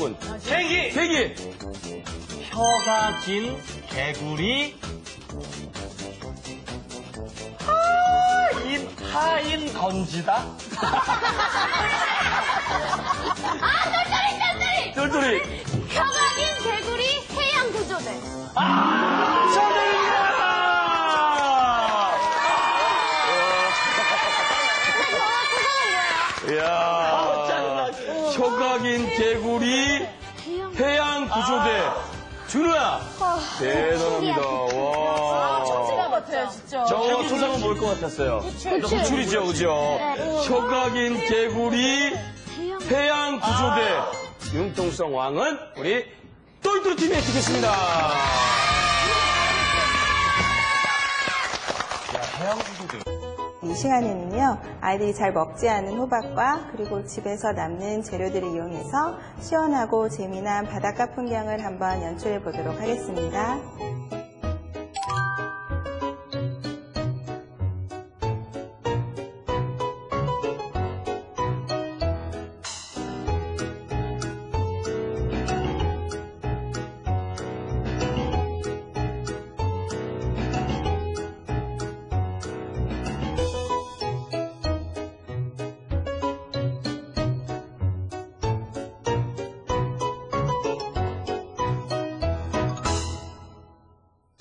제목은 개기! 계기. 혀가 긴 개구리 하인 하인 건지다 똘똘이. 혀가 긴 개구리 긴 개구리 해양 구조대. 준우야, 대단합니다. 와. 천지가 같아요, 진짜. 저 초상은 뭘 것 같았어요? 구출이죠, 그죠? 혀가 긴 개구리 해양 구조대. 융통성 왕은 우리 똘똘 팀이 획득했습니다. 이 시간에는요, 아이들이 잘 먹지 않은 호박과 그리고 집에서 남는 재료들을 이용해서 시원하고 재미난 바닷가 풍경을 한번 연출해 보도록 하겠습니다.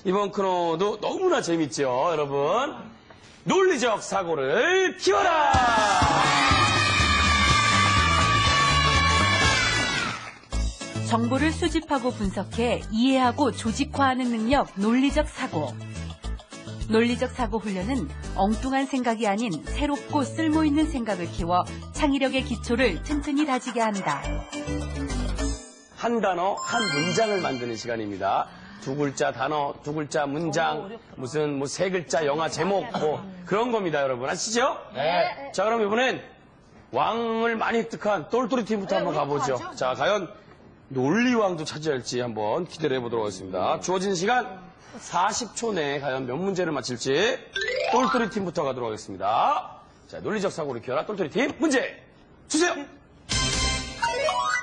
이번 코너도 너무나 재밌죠, 여러분? 논리적 사고를 키워라! 정보를 수집하고 분석해 이해하고 조직화하는 능력 논리적 사고. 논리적 사고 훈련은 엉뚱한 생각이 아닌 새롭고 쓸모있는 생각을 키워 창의력의 기초를 튼튼히 다지게 한다. 한 단어, 한 문장을 만드는 시간입니다. 두 글자 단어, 두 글자 문장, 무슨 뭐 세 글자 영화 제목, 뭐 그런 겁니다, 여러분. 아시죠? 네. 자, 그럼 이번엔 왕을 많이 획득한 똘똘이 팀부터 한번 가보죠. 자, 과연 논리왕도 차지할지 한번 기대를 해보도록 하겠습니다. 주어진 시간 40초 내에 과연 몇 문제를 맞힐지 똘똘이 팀부터 가도록 하겠습니다. 자, 논리적 사고를 키워라 똘똘이 팀 문제 주세요.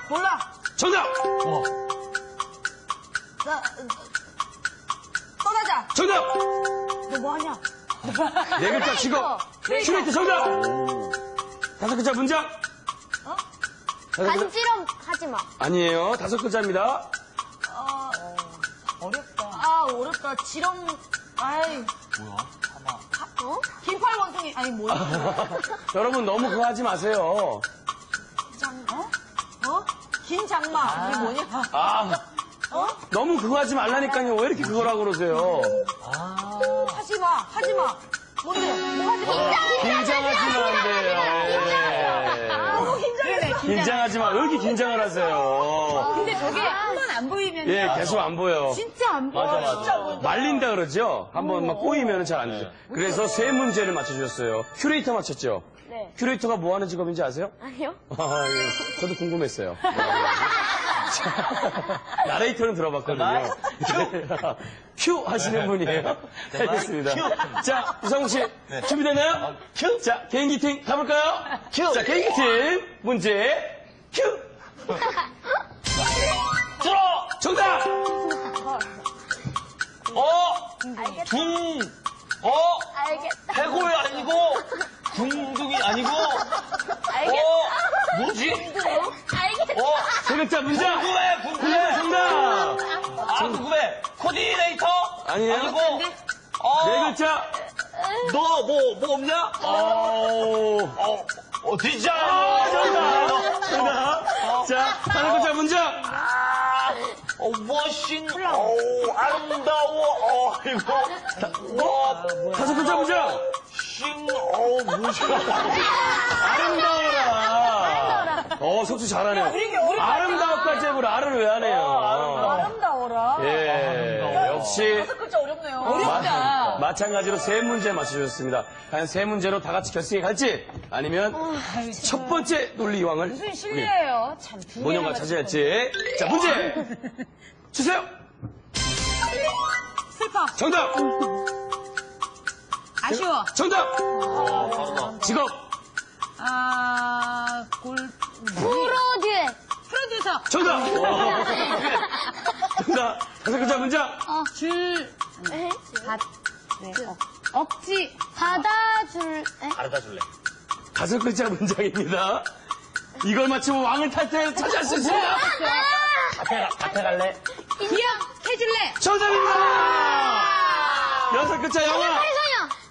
몰라. 정답! 나, 떠나자. 정답! 너 뭐하냐? 네 글자 직업. 큐레이터 정답! 다섯 글자 문장. 다섯 글자. 간지럼 하지 마. 아니에요. 다섯 글자입니다. 아, 어렵다. 지렁, 아이. 뭐야? 어? 긴팔 원숭이, 아니, 뭐야? 여러분 너무 그거 하지 마세요. 장, 어? 어? 긴 장마. 이게 뭐냐? 아, 어? 너무 그거 하지 말라니까요. 왜 이렇게 그거라고 그러세요? 하지 마, 하지 마. 뭔데? 뭐 하지 마. 긴장하시면 안 돼요. 예. 너무 긴장했어. 긴장하지 마. 왜 이렇게 긴장을 하세요? 근데 저게 한 번 안 보이면 예, 계속 안 보여. 진짜 안 보여. 맞아 맞아 말린다 그러죠? 한번 막 꼬이면 잘 안 되죠. 그래서 세 문제를 맞춰주셨어요. 큐레이터 맞췄죠? 네. 큐레이터가 뭐 하는 직업인지 아세요? 아니요? 아, 예. 저도 궁금했어요. 자, 나레이터는 들어봤거든요. 큐 하시는 분이에요. 알겠습니다. 자, 우상욱 씨, 준비됐나요? 큐! 자, 개인기 팀 가볼까요? 큐! 자, 개인기 팀 문제 큐! 들어! 정답! 어? 둥 어? 알겠다. 해골 아니고 둥둥이 아니고 알겠다. 어? 뭐지? 어? 세 글자 문장! 궁금해 네, 궁금해 정답! 아 궁금해 코디네이터 아니에요? 아니고 어? 네 글자! 너 뭐 뭐 없냐? 어, 어, 어 아, 정답! 정답! 자, 다섯 글자 문장! 어, 멋진, 어, 아름다워, 어, 이거, 뭐, 다섯 글자 문장! 신, 어, 뭐지? 아름다워라! 어, 석수 잘하네요. 아름다워까지 해보라. 알을 왜 하네요. 아름다워라. 예, 역시. 글자 어렵네요. 마, 마찬가지로 세 문제 맞춰주셨습니다. 과연 세 문제로 다 같이 결승에 갈지, 아니면 첫 번째 논리 이왕을 무슨 실례예요. 참, 두 본영과 차지할지. 자, 문제! 주세요! 슬퍼. 정답! 아쉬워. 정답! 직업! 아, 정답. 정답! 정답! 다섯 글자 문장! 줄. 에? 밭. 네. 억. 억지. 받아줄, 에? 바르다 줄래. 다섯 글자 문장입니다. 이걸 맞히면 왕을 탈때 차지할 수 있습니다. 밭에, 가- 밭에 갈래? 기억 해줄래? 정답입니다! 여섯 글자 영화!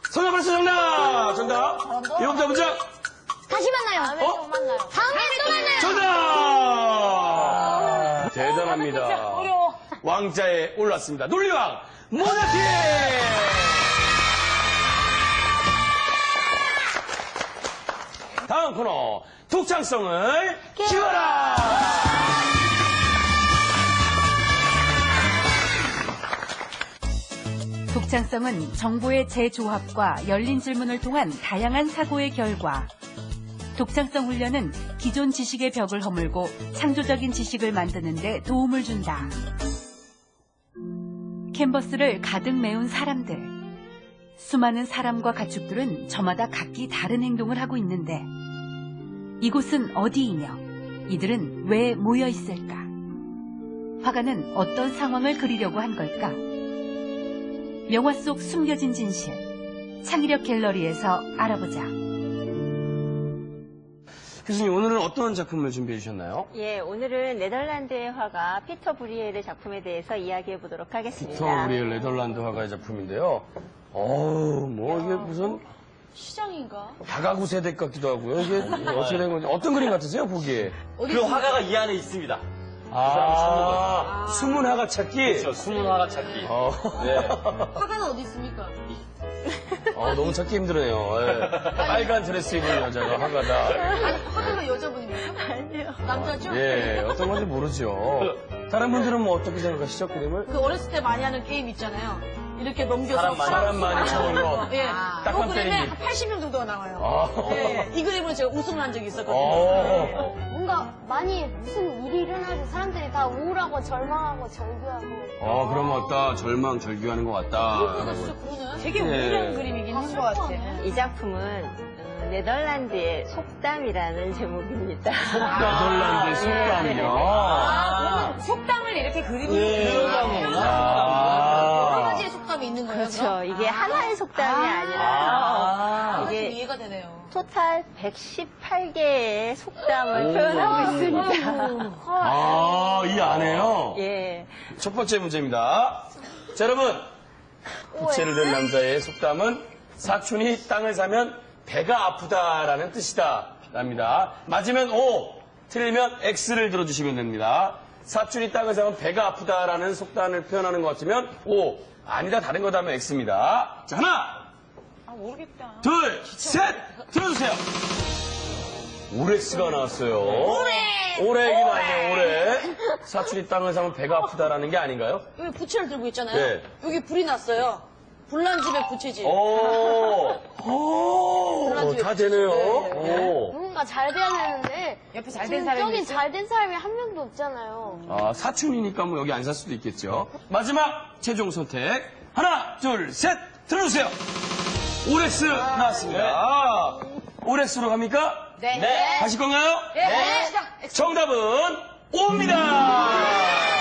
소녀 벌써 정답! 정답! 일곱 글자 문장! 다시 만나요. 다음에 어? 또 만나요. 다음에 또 만나요. 정답! 대단합니다. 어려워. 왕자에 올랐습니다. 논리왕 모나티! 다음 코너 독창성을 키워라! 독창성은 정보의 재조합과 열린 질문을 통한 다양한 사고의 결과. 독창성 훈련은 기존 지식의 벽을 허물고 창조적인 지식을 만드는 데 도움을 준다. 캔버스를 가득 메운 사람들. 수많은 사람과 가축들은 저마다 각기 다른 행동을 하고 있는데 이곳은 어디이며 이들은 왜 모여 있을까? 화가는 어떤 상황을 그리려고 한 걸까? 명화 속 숨겨진 진실. 창의력 갤러리에서 알아보자. 교수님, 오늘은 어떤 작품을 준비해 주셨나요? 예, 오늘은 네덜란드의 화가 피터 브리엘의 작품에 대해서 이야기해 보도록 하겠습니다. 피터 브리엘 네덜란드 화가의 작품인데요. 어우, 뭐 이게 무슨 시장인가? 다가구 세대 같기도 하고요. 이게 어떻게 된 건지. 어떤 그림 같으세요, 보기에? 그 화가가 이 안에 있습니다. 아, 숨은 화가 찾기? 그렇죠. 숨은 화가 찾기. 어. 네. 화가는 어디 있습니까? 어, 너무 찾기 힘드네요. 예. 빨간 드레스 입은 여자가 화가다. 아니, 화가가 여자분입니까? 아니요. 남자죠? 예, 어떤 건지 모르죠. 다른 분들은 뭐 어떻게 생각하시죠, 그림을? 그 어렸을 때 많이 하는 게임 있잖아요. 이렇게 넘겨서 사람 많이- 사람 많이 거. 예. 딱밤 그 그림에 때리기. 한 80명 정도가 나와요. 아. 예. 이 그림으로 제가 우승을 한 적이 있었거든요. 어. 뭔가 많이 무슨 일이 일어나서 사람들이 다 우울하고 절망하고 절규하고. 어, 그런 것 같다. 절망, 절규하는 것 같다. 그거는 되게 예. 우울한 그림이긴 한 것 같아. 이 작품은 어, 네덜란드의 속담이라는 제목입니다. 네덜란드의 속담이요. 아, 속담을 이렇게 그림으로 예. 그려가지고 아. 여러 속담이 있는 거예요. 그렇죠. 그럼? 이게 아. 하나의 속담이 아. 아니라 아, 좀 이게 이해가 되네요. 토탈 118개의 속담을 표현하고 있습니다. 아, 이 안에요? 예. 첫 번째 문제입니다. 자, 여러분. 부채를 든 남자의 속담은 사촌이 땅을 사면 배가 아프다라는 뜻이다. 랍니다. 맞으면 O, 틀리면 X를 들어주시면 됩니다. 사촌이 땅을 사면 배가 아프다라는 속담을 표현하는 것 같으면 O, 아니다, 다른 거다면 X입니다. 자, 하나, 아, 모르겠다. 둘, 셋! 들어주세요. 오렉스가 나왔어요. 오래! 오렉이 나왔네요, 오렉. 사촌이 땅을 사면 배가 아프다라는 게 아닌가요? 여기 부채를 들고 있잖아요. 네. 여기 불이 났어요. 불난 집에 부채지. 오, 오, 다 되네요. 오. 누군가 잘 돼야 되는데. 옆에 잘 된 사람이 저기 있어? 잘된 사람이 한 명도 없잖아요. 아, 사촌이니까 뭐 여기 안 살 수도 있겠죠. 마지막 최종 선택. 하나, 둘, 셋! 들어주세요. 오렉스 나왔습니다. 아, 오렉스로 갑니까? 네. 네. 가실 건가요? 네. 시작. 정답은 O입니다.